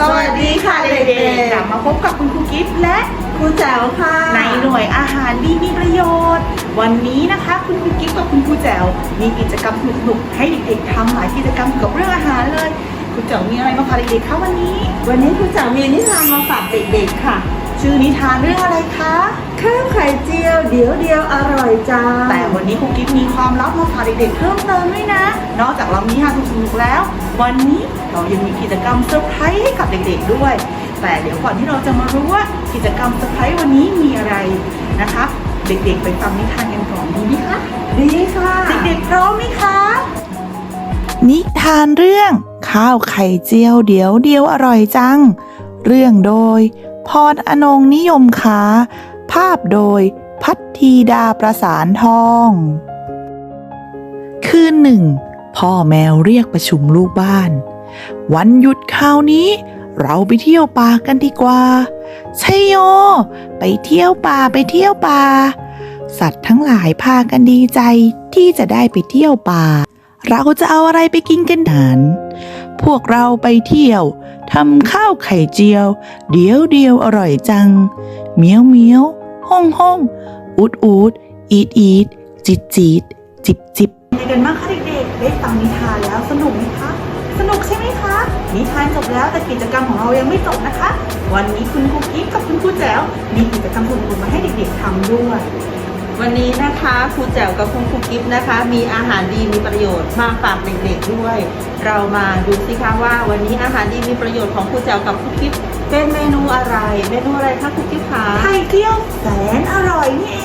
สวัสดีค่ะเด็กๆกลับมาพบกับคุณครูกิฟต์และครูแจ๋วค่ะ ในหน่วยอาหารดีมีประโยชน์ วันนี้นะคะคุณครูกิฟต์กับคุณครูแจ๋วมีกิจกรรมสนุกๆให้เด็กๆทำหลายกิจกรรมเกี่ยวกับเรื่องอาหารเลยคุณแจ๋วมีอะไรมาฝากเด็กๆคะวันนี้ วันนี้ครูแจ๋วมีนิทานมาฝากเด็กๆค่ะ ชื่อนิทานเรื่องอะไรคะข้าวไข่เจียว เดี๋ยวเดียวอร่อยจังแต่วันนี้ครูกิฟต์มีความลับมาฝากเด็กๆเพิ่มเติมด้วยนะ นอกจากเรามีนิทานสนุกๆแล้ว วันนี้เรายังมีกิจกรรมเซอร์ไพรส์ให้กับเด็กๆด้วย แต่เดี๋ยวก่อนที่เราจะมารู้ว่ากิจกรรมเซอร์ไพรส์วันนี้มีอะไรนะคะ เด็กๆ ไปฟังนิทานกันก่อนดีไหมคะ ดีค่ะ เด็กๆพร้อมไหมคะ นิทานเรื่อง ข้าวไข่เจียวเดี๋ยวเดียวอร่อยจัง เรื่องโดย พรอนงนิยมค้า ภาพโดยพัทธีดาประสานทอง คืนหนึ่ง พ่อแมวเรียกประชุมลูกบ้าน วันหยุดคราวนี้ เราไปเที่ยวป่ากันดีกว่าชัยโย ไปเที่ยวป่าไปเที่ยวป่า สัตว์ทั้งหลายพากันดีใจที่จะได้ไปเที่ยวป่า เราจะเอาอะไรไปกินกันนั้นพวกเราไปเที่ยว ทำข้าวไข่เจียว เดียวเดียวอร่อยจัง เมียวเมียวห้องห้องอูดอูดอีดอีดจิตจิตจิบจิบเป็นยังไงกันบ้างคะเด็กๆได้ฟังนิทานแล้วสนุกไหมคะ สนุกใช่ไหมคะ นิทานจบแล้วแต่กิจกรรมของเรายังไม่จบนะคะ วันนี้คุณครูกิ๊ฟกับคุณครูแจ๋วมีกิจกรรมสนุกๆมาให้เด็กๆทำด้วยวันนี้นะคะครูแจ๋วกับคุณครูกิฟต์นะคะ มีอาหารดีมีประโยชน์มาฝากเด็กๆด้วย เรามาดูสิคะว่าวันนี้อาหารดีมีประโยชน์ของครูแจ๋วกับครูกิฟต์เป็นเมนูอะไร เมนูอะไรคะครูกิฟต์คะไข่เจียวแสนอร่อยนี่เอ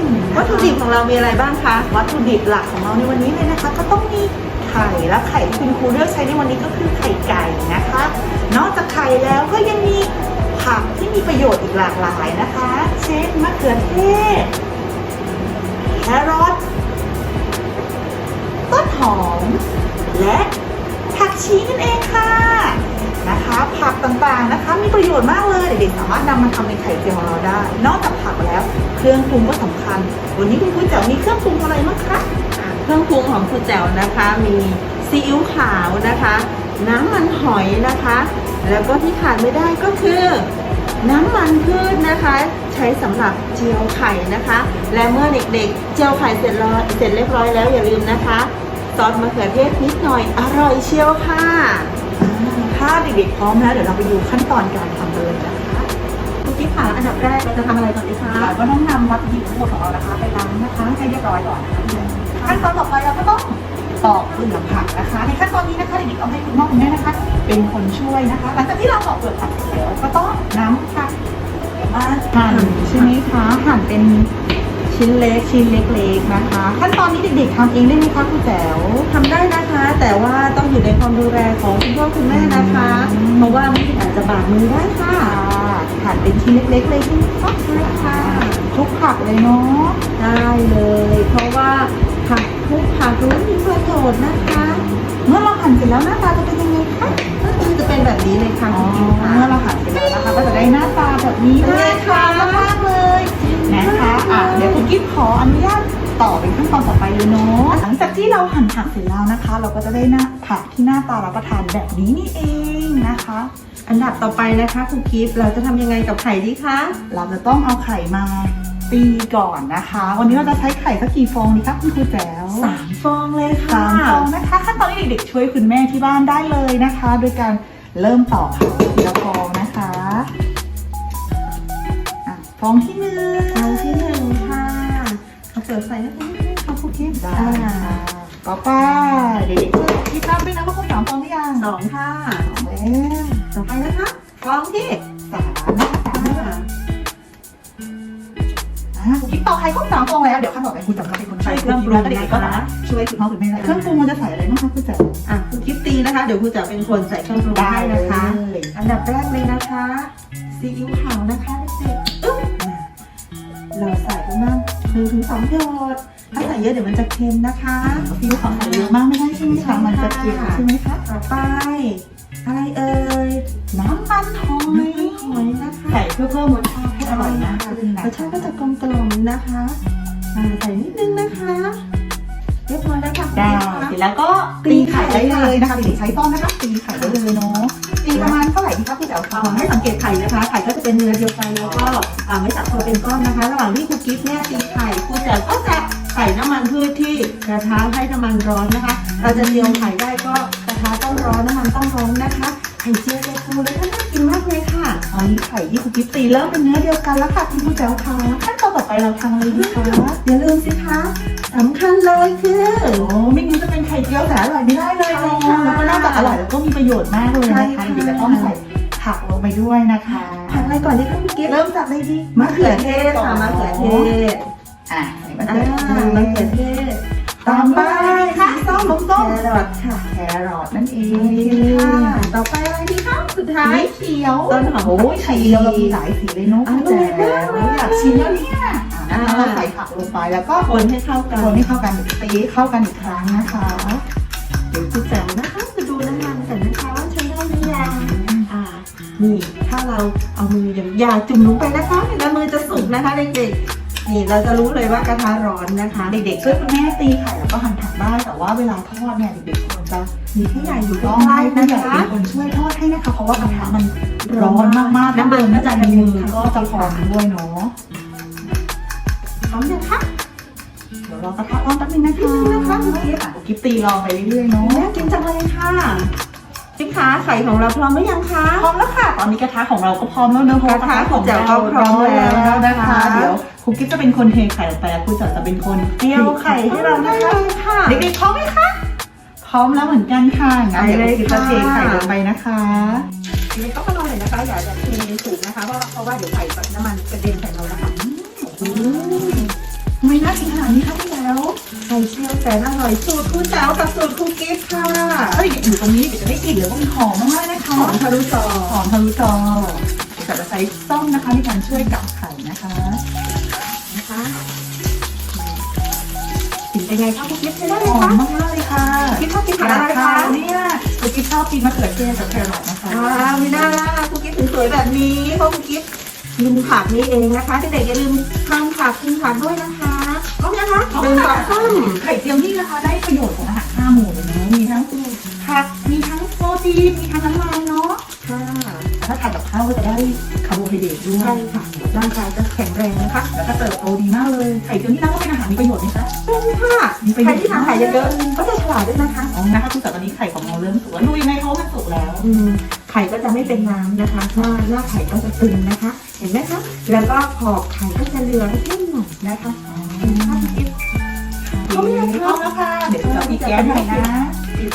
งวัตถุดิบของเรามีอะไรบ้างคะวัตถุดิบหลักของเราในวันนี้เลยนะคะ ก็ต้องมีไข่และไข่ที่คุณครูเลือกใช้ในวันนี้ก็คือไข่ไก่นะคะ นอกจากไข่แล้วก็ยังมีผักที่มีประโยชน์อีกหลากหลายนะคะ เช่นมะเขือเทศแครอทต้นหอมและ ผักชีนั่นเองค่ะนะคะผักต่างๆนะคะ มีประโยชน์มากเลยเด็กๆสามารถนำมาทำเป็นไข่เจียวของเราได้ นอกจากผักแล้ว เครื่องปรุงก็สำคัญ วันนี้คุณครูแจ๋วมีเครื่องปรุงอะไรบ้างคะเครื่องปรุงของครูแจ๋วนะคะ มีซีอิ๊วขาวนะคะ น้ำมันหอยนะคะ แล้วก็ที่ขาดไม่ได้ก็คือ น้ำมันพืชนะคะ ใช้สำหรับเจียวไข่นะคะ และเมื่อเด็กๆ เจียวไข่เสร็จแล้วเสร็จเรียบร้อยแล้วอย่าลืมนะคะ ซอสมะเขือเทศนิดหน่อยอร่อยเชียวค่ะถ้าเด็กๆพร้อมแล้วเดี๋ยวเราไปดูขั้นตอนการทำเลยนะคะคุณกิ๊ขาอันดับแรกเราจะทำอะไรก่อนดีคะเราก็ต้องนำวัตถุดิบทั้งหมดของเรานะคะ ไปล้างนะคะให้เรียบร้อยก่อนนะคะขั้นตอนต่อไปเราก็ต้องปอกเปลือกผักนะคะ ในขั้นตอนนี้นะคะเด็กๆเอาให้คุณพ่อคุณแม่นะคะ เป็นคนช่วยนะคะ หลังจากที่เราปอกเปลือกผักเสร็จแล้วก็ต้องนำผักมาหั่นใช่ไหมคะหั่นเป็น ชิ้นเล็กชิ้นเล็กๆนะคะ ขั้นตอนนี้เด็กๆทำเองได้ไหมคะครูแจ๋วทำได้นะคะ แต่ว่าต้องอยู่ในความดูแลของคุณพ่อคุณแม่นะคะอืมเพราะว่าไม่อาจจะบาดมือได้ค่ะค่ะหั่นเป็นชิ้นเล็กๆเลยใช่ไหมคะใช่ค่ะทุกผักเลยเนาะได้เลย เพราะว่าผักทุกผักรู้มีประโยชน์นะคะ เมื่อเราหั่นเสร็จแล้วหน้าตาจะเป็นยังไงคะก็คือจะเป็นแบบนี้เลยค่ะอ๋อคุณกิ๊ฟค่ะเมื่อเราหั่นเสร็จแล้วนะคะก็จะได้หน้าตาแบบนี้เป็นไงคะมากๆเลย นะคะอะเดี๋ยวคุณกิ๊ฟขออนุญาตต่อเป็นขั้นตอนต่อไปเลยเนาะหลังจากที่เราหั่นผักเสร็จแล้วนะคะ เราก็จะได้หน้าผักที่หน้าตารับประทานแบบนี้นี่เองนะคะ อันดับต่อไปนะคะคุณกิฟเราจะทำยังไงกับไข่ดีคะเราจะต้องเอาไข่มาตีก่อนนะคะ วันนี้เราจะใช้ไข่สักกี่ฟองดีคะคุณครูแจ๋วสามฟองเลยค่ะสามฟองนะคะขั้นตอนนี้เด็กๆช่วยคุณแม่ที่บ้านได้เลยนะคะ โดยการเริ่มต่อไข่ทีละฟอง อะฟองที่หนึ่งฟองที่หนึ่งค่ะเอาเปิดใส่นะคะเอาคุกกี้ได้ค่ะต่อไปเด็กๆช่วยคิดตามด้วยนะว่าครบสามฟองหรือยังสองค่ะสองแล้วต่อไปนะคะฟองที่สามนะคะสามอะคุณกิ๊กต่อไข่ครบสามฟองแล้วเดี๋ยวขั้นต่อไปคุณจำจะเป็นคนใช้เครื่องปรุงแล้วเด็กๆก็นะช่วยคุณพ่อคุณแม่นะเครื่องปรุงมันจะใส่อะไรบ้างคะคุณจ๋วอะคุณกิฟตีนะคะ เดี๋ยวคุณจะเป็นคนใส่เครื่องปรุงให้นะคะ อันดับแรกเลยนะคะซีอิ๊วขาวนะคะ เราใส่ประมาณหนึ่งถึงสองหยดถ้าใส่เยอะเดี๋ยวมันจะเค็มนะคะซีอิ๊วขาวใส่เยอะมากไม่ได้ใช่ไหมคะมันจะเค็มใช่ไหมคะต่อไป อะไรเอ่ยน้ำมันหอยน้ำมันหอยนะคะใส่เพื่อเพิ่มรสชาติให้อร่อยมากขึ้นนะรสชาติก็จะกลมกล่อมนะคะอ่าใส่นิดนึงนะคะเรียบร้อยแล้วค่ะได้คุณเสร็กิ๊จฟแล้วก็ตีไข่ได้เลยนะคะเด็กๆใช้ต้อมนะคะตีไข่ได้เลยเนาะ ตีประมาณเท่าไหร่ดีคะคุณแจ๋วอ่าคะให้สังเกตไข่นะคะ ไข่ก็จะเป็นเนื้อเดียวกันแล้วก็ไม่จับตัวเป็นก้อนนะคะ ระหว่างที่คุณกิฟต์เนี่ยตีไข่คุณแจ๋วก็จะใส่น้ำมันพืชที่กระทะให้น้ำมันร้อนนะคะ เราจะเจียวไข่ได้ก็กระทะต้องร้อนน้ำมันต้องร้อนนะคะ ไข่เจียวเจฟูเลยก็น่ากินมากเลยค่ะตอนนี้ไข่ที่คุณกิ๊ฟตีเริ่มเป็นเนื้อเดียวกันแล้วค่ะคุณผู้แจ๋วคะขั้นตอนต่อไปเราทำอะไรดีคะอย่าลืมสิคะสำคัญเลยคือโอ้ไม่งั้นจะเป็นไข่เจียวแต่อร่อยไม่ได้เลยเนาะใช่ค่ะแล้วก็นอกจากอร่อยแล้วก็มีประโยชน์มากเลยนะใช่คะค่ะเดี๋ยวจะต้องใส่ผักลงไปด้วยนะคะผักอะไรก่อนดีคะพี่กิ๊ฟเริ่มจากอะไรดีมะเขือเทศค่ะมะเขือเทศอะใส่มะอ่าเขือเทศมะเขือเทศตามไปค่ะ ส้มส้มแครอทค่ะแครอทนั่นเอโอเคงค่ะต่อไปอะไรดีคะสุดท้ายสีเขียวต้นหอมโอ้ยไข่เจียวเรามีหลายสีเลยเนาะอร่อยมากเลยอยากชิมแล้วเนี่ยอะเราใส่ผักลงไปแล้วก็คนให้เข้ากันคนให้เข้ากันตีให้เข้ากันอีกครั้งนะคะเดี๋ยวคุณแจ๋วนะคะจะดูน้ำมันกันนะคะว่าใช้ได้หรือยังอ่านี่ถ้าเราเอามืออย่างอยาจุ่มลงไปนะคะเดี๋ยวมือจะสุกนะคะเด็กๆนี่เราจะรู้เลยว่ากระทะร้อนนะคะ เด็กๆช่วยคุณแม่ตีไข่แล้วก็หั่นผัก ได้ แต่ว่าเวลาทอดเนี่ยเด็กๆควรจะมีผู้ใหญ่อยู่ต้ต้อองงให้ให้ผู้นะใหญ่คะเป็นคนช่วยทอดให้นะคะ เพราะว่ากระทะมันร้อนมากๆน้ำมันก็จะในมือก็ก็จะจะพพอองด้วยเนาะพร้อมยังคะเดี๋ยวรอกระทะร้อนแป๊บนึงนะคะนะคะคุณกิ๊ฟอะกิ๊บตีรอไปเรื่อยๆเนาะน่ากินจังเลยค่ะจิ๊บคะไข่ของเราพร้อมหรือยังคะพร้อมแล้วค่ะ ตอนนี้กระทะของเราก็พร้อมแล้วเนอะเพราะว่ากระทะของเราก็พร้อมแล้วนะคะนะคะเดี๋ยว ครูกิ๊บจะเป็นคนเทไข่ลงไปแล้วครูจ๋าจะเป็นคนเจียวไข่ให้เรานะคะค่ะเด็กๆพร้อมไหมคะพร้อมแล้วเหมือนกันค่ะงั้นเดี๋ยวไปเลยกิ๊บจะเทค่ะไข่ลงไปนะคะเด็กๆก็มาลองเลยนะคะอย่าอย่าเทสูงนะคะเพราะเพราะว่าเดี๋ยวไข่กับน้ำมันกระเด็นใส่เรานะคะทำไมน่ากินขนาดนี้คะพี่แล้วไข่เจียวแสนอร่อยสูตรครูแจ๋วกับสูตรครูกิฟต์ค่ะเอ้ยอยู่ตรงนี้เดี๋ยวจะได้กลิ่นแล้วก็มีหอมมากๆนะคะหอมทะลุจอหอมทะลุจอ เดี๋ยวจะใช้ส้มนะคะในการช่วยกับไข่นะคะนะคะถึงเป็นไงคะครูกิฟต์ใช้ได้ไหมหอคะมมากๆเลยค่ะคิดชอบกินผักอะไรคะเนี่ยคือกิ๊บชอบกินมะเขือเทศกับแครอทนะคะว้าวมีหน้าล่ะครูกิฟต์ถึงสวยแบบนี้เพราะครูกิฟต์ลืมผักนี้เองนะคะเด็กๆอย่าลืมทานผักกินผักด้วยนะคะพร้อมยังคะหนึ่งสองสามไข่เจียวนี่นะคะได้ประโยชน์ของอาหารห้าหมู่เลยเนาะมีทั้งผักมีทั้งโปรตีนมีทั้งน้ำมันเนาะค่ะถ้า ทานกับข้าวก็จะได้คาร์โบไฮเดรตด้วยใช่ค่ะร่างกายจะแข็งแรงนะคะ แล้วก็เติบโตดีมากเลย ไข่เจียวนี่นะก็เป็นอาหารมีประโยชน์ไหมคะเป็นค่ะใครที่ทานไข่เยอะๆก็จะฉลาดด้วยนะคะอ๋อนะคะคุณแต่ตอนนี้ไข่ของเราเริ่มสุกแล้วดูยังไงเขาว่ามันสุกแล้ว อืมไข่ก็จะไม่เป็นน้ำนะคะหน้าหน้าไข่ก็จะตึงนะคะ เห็นไหมคะ แล้วก็ขอบไข่ก็จะเหลืองเข้มหน่อยนะคะเห็นไหมคะพี่กิ๊ฟเขาไม่ได้พร้อมแล้วค่ะ เดี๋ยวเราปิดแก๊สหน่อยนะ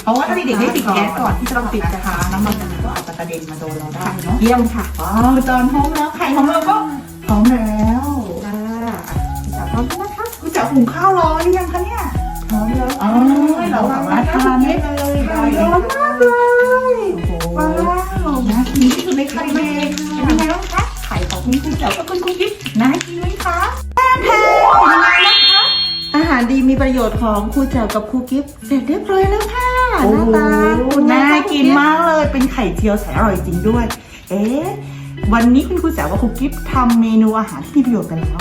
เพราะว่าถ้าเด็กๆไม่ปิดแก๊สก่อนที่จะปิดกระทะน้ำมันมัน ก็อาจจะกระเด็นมาโดนเราได้เนาะเยี่ยมค่ะว้าวจานพร้อมแล้วไข่ของเราก็พร้อมแล้วค่ะจับพร้อมแล้วนะคะคุณจะหุงข้าวรอหรือยังคะเนี่ยพร้อมแล้วอ๋อเราสามารถทานได้เลยไข่ร้อนมากเลยโอ้โหว้าวน่ากินที่สุดเลยค่ะเด็กๆเป็นยังไงบ้างคะไข่ของคุณครูเจ๋วกับคุณครูกิ๊บน่ากินไหมคะแพนยังไงบ้างคะอาหารดีมีประโยชน์ของครูแจ๋วกับครูกิฟต์เสร็จเรียบร้อยแล้วค่ะโอ้หน้าโหตาคุณน่าแม่กินมากเลย เป็นไข่เจียวแสนอร่อยจริงด้วย เอ๊ะวันนี้คุณครูแจ๋วกับครูกิฟทำเมนูอาหารที่มีประโยชน์กันแล้ว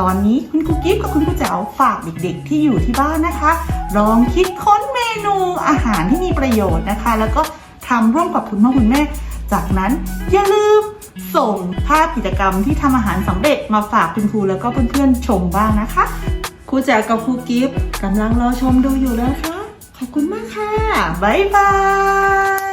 ตอนนี้คุณครูกิฟกับคุณครูแจ๋วฝากเด็กๆ ที่อยู่ที่บ้านนะคะ ลองคิดค้นเมนูอาหารที่มีประโยชน์นะคะ แล้วก็ทำร่วมกับคุณพ่อคุณแม่ จากนั้นอย่าลืมส่งภาพกิจกรรมที่ทำอาหารสำเร็จมาฝากคุณครูแล้วก็เพื่อนๆชมบ้างนะคะครูแจ๋วกับครูกิฟต์กำลังรอชมดูอยู่แล้วค่ะ ขอบคุณมากค่ะ บ๊ายบาย